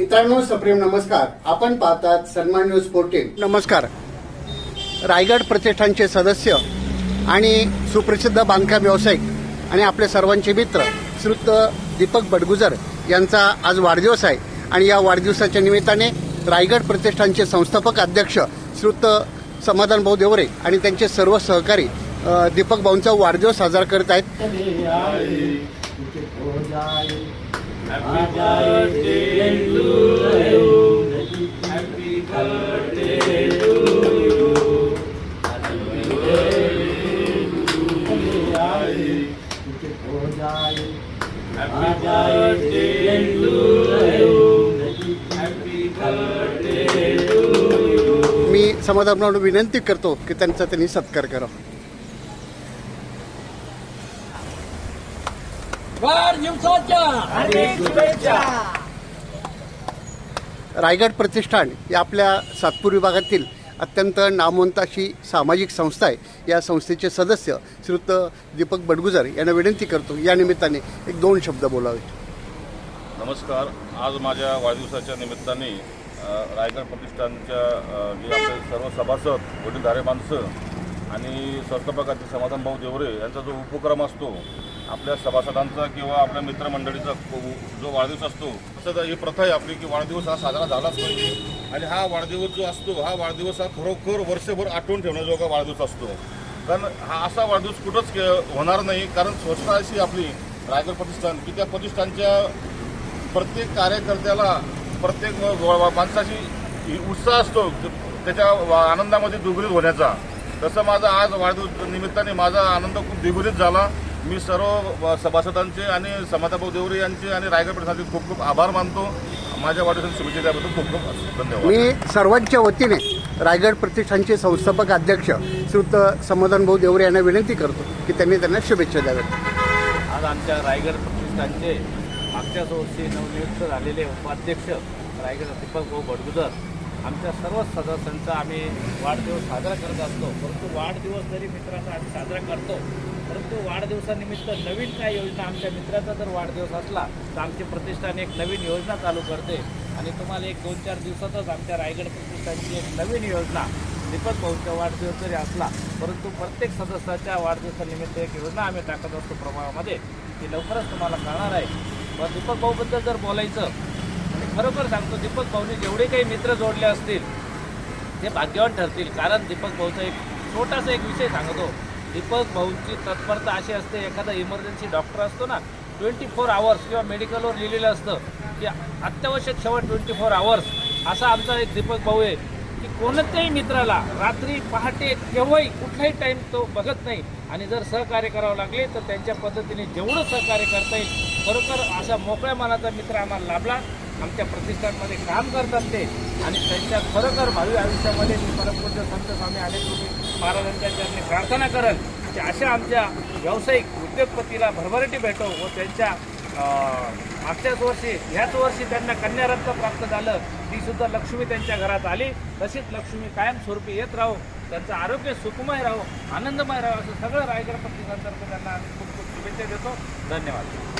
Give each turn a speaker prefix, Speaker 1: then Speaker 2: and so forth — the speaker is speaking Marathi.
Speaker 1: मित्रांनो सप्रेम नमस्कार. आपण पाहतात सन्मान न्यूज फोर्टीन नमस्कार. रायगड प्रतिष्ठानचे सदस्य आणि सुप्रसिद्ध बांधकाम व्यावसायिक आणि आपले सर्वांचे मित्र श्रुत दीपक बडगुजर यांचा आज वाढदिवस आहे. आणि या वाढदिवसाच्या निमित्ताने रायगड प्रतिष्ठानचे संस्थापक अध्यक्ष श्रुत समाधान भाऊ देवरे आणि त्यांचे सर्व सहकारी दीपक भाऊंचा वाढदिवस साजरा करत आहेत. समाधान विनंती करतो की त्यांचा त्यांनी सत्कार करावा
Speaker 2: शुभेच्छा.
Speaker 1: रायगड प्रतिष्ठान या आपल्या सातपूर विभागातील अत्यंत नामवंत अशी सामाजिक संस्था आहे. या संस्थेचे सदस्य श्रुत दीपक बडगुजर यांना विनंती करतो. या निमित्ताने एक दोन शब्द बोलावे
Speaker 3: नमस्कार. आज माझ्या वाढदिवसाच्या निमित्ताने रायगड प्रतिष्ठानच्या जे आपले सर्व सभासद वडीलधारे माणसं आणि संस्थापकाचे समाधान भाऊ देवरे यांचा जो उपक्रम असतो आपल्या सभासदांचा किंवा आपल्या मित्रमंडळीचा जो वाढदिवस असतो तसं तर ही प्रथा आहे आपली की वाढदिवस हा साजरा झालाच पाहिजे. आणि हा वाढदिवस जो असतो हा वाढदिवस हा खरोखर वर्षभर आठवून ठेवण्याजोगा वाढदिवस असतो. कारण हा असा वाढदिवस कुठंच के- होणार नाही कारण स्वच्छता अशी आपली रायगड प्रतिष्ठान की त्या प्रतिष्ठानच्या प्रत्येक कार्यकर्त्याला प्रत्येक माणसाची उत्साह असतो त्याच्या वा- आनंदामध्ये द्विगुणित होण्याचा. तसं माझा आज वाढदिवस निमित्ताने माझा आनंद खूप द्विगुणित झाला. मी सर्व सभासदांचे आणि समाधाभाऊ देवरे यांचे आणि रायगड प्रशासनाचे खूप खूप आभार मानतो. माझ्या वाढदिवसाची शुभेच्छा द्याबद्दल खूप खूप धन्यवाद.
Speaker 1: मी सर्वांच्या वतीने रायगड प्रतिष्ठानचे संस्थापक अध्यक्ष श्रुत समाधान भाऊ देवरे यांना विनंती करतो की त्यांनी त्यांना शुभेच्छा द्याव्यात.
Speaker 2: आज आमच्या रायगड प्रतिष्ठानचे मागच्याच वर्षी नवनियुक्त झालेले उपाध्यक्ष रायगड दीपक भाऊ आमच्या सर्व सदस्यांचा आम्ही वाढदिवस साजरा करत असतो. परंतु वाढदिवस जरी मित्राचा आम्ही साजरा करतो परंतु वाढदिवसानिमित्त नवीन काय योजना आमच्या मित्राचा जर वाढदिवस असला तर आमची प्रतिष्ठान एक नवीन योजना चालू करते. आणि तुम्हाला एक दोन चार दिवसातच आमच्या रायगड प्रतिष्ठानची एक नवीन योजना दीपक भाऊंचा वाढदिवस जरी असला परंतु प्रत्येक सदस्याच्या वाढदिवसानिमित्त एक योजना आम्ही टाकत असतो प्रभावामध्ये ती लवकरच तुम्हाला कळणार आहे. दीपक भाऊबद्दल जर बोलायचं आणि खरोखर सांगतो दीपक भाऊने जेवढे काही मित्र जोडले असतील ते भाग्यवान ठरतील. कारण दीपक भाऊचा एक छोटासा एक विषय सांगतो. दीपक भाऊंची तत्परता अशी असते एखादा इमर्जन्सी डॉक्टर असतो ना ट्वेंटी फोर आवर्स किंवा मेडिकलवर लिहिलेलं असतं की अत्यावश्यक सेवा ट्वेंटी फोर आवर्स असा आमचा एक दीपक भाऊ आहे की कोणत्याही मित्राला रात्री पहाटे केव्हाही कुठलाही टाईम तो बघत नाही. आणि जर सहकार्य करावं लागले तर त्यांच्या पद्धतीने जेवढं सहकार्य करता येईल खरोखर असा मोकळ्या मनाचा मित्र आम्हाला लाभला. आमच्या प्रतिष्ठानमध्ये काम करतात ते. आणि त्यांच्या खरोखर भावी आयुष्यामध्ये मी परमपूज्य संत स्वामी अनेक महाराजांच्या चरणी प्रार्थना करत की अशा आमच्या व्यावसायिक उद्योगपतीला भरभराटी भेटो व त्यांच्या मागच्याच वर्षी ह्याच वर्षी त्यांना कन्यारत्न प्राप्त झालं ती सुद्धा लक्ष्मी त्यांच्या घरात आली. तशीच लक्ष्मी कायमस्वरूपी येत राहो त्यांचं आरोग्य सुखमय राहो आनंदमय राहो असं सगळं रायगड प्रतिष्ठानतर्फे त्यांना आम्ही खूप खूप शुभेच्छा देतो. धन्यवाद.